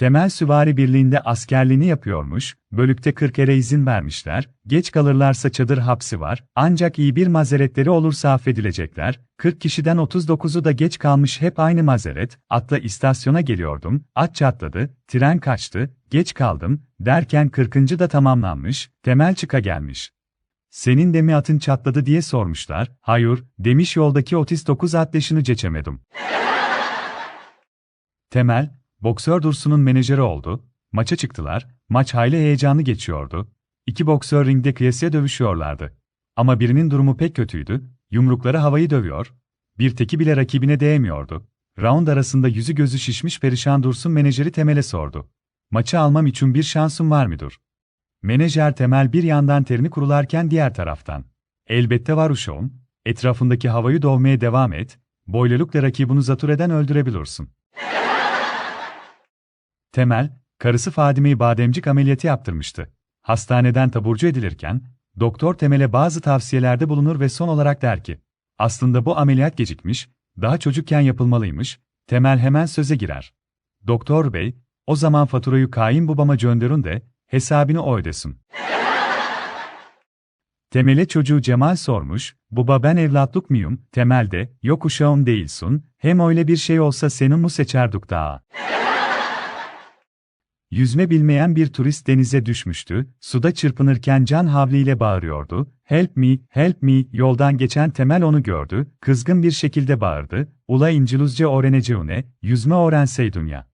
Temel Süvari Birliği'nde askerliğini yapıyormuş, bölükte 40 ere izin vermişler, geç kalırlarsa çadır hapsi var, ancak iyi bir mazeretleri olursa affedilecekler, 40 kişiden 39'u da geç kalmış hep aynı mazeret, atla istasyona geliyordum, at çatladı, tren kaçtı, geç kaldım, derken 40. da tamamlanmış, temel çıka gelmiş. Senin de mi atın çatladı diye sormuşlar, hayır, demiş yoldaki 39 at yaşını geçemedim. Temel, boksör Dursun'un menajeri oldu, maça çıktılar, maç hayli heyecanlı geçiyordu. İki boksör ringde kıyasıya dövüşüyorlardı. Ama birinin durumu pek kötüydü, yumrukları havayı dövüyor, bir teki bile rakibine değemiyordu. Round arasında yüzü gözü şişmiş perişan Dursun menajeri Temel'e sordu. Maçı almam için bir şansım var mıdır? Menajer Temel bir yandan terini kurularken diğer taraftan. Elbette var uşağım, etrafındaki havayı dövmeye devam et, boylulukla rakibini zatürreden öldürebilirsin. Temel, karısı Fadime'yi bademcik ameliyatı yaptırmıştı. Hastaneden taburcu edilirken, doktor Temel'e bazı tavsiyelerde bulunur ve son olarak der ki, aslında bu ameliyat gecikmiş, daha çocukken yapılmalıymış, Temel hemen söze girer. Doktor bey, o zaman faturayı kayınbabama gönderin de, hesabını o ödesin. Temel'e çocuğu Cemal sormuş, baba ben evlatlık mıyım, Temel de, yok uşağım değilsin, hem öyle bir şey olsa senin mu seçerdik daha. Yüzme bilmeyen bir turist denize düşmüştü, suda çırpınırken can havliyle bağırıyordu, help me, help me, yoldan geçen Temel onu gördü, kızgın bir şekilde bağırdı, ula İncilizce öğreneceğine, yüzme öğrenseydin ya.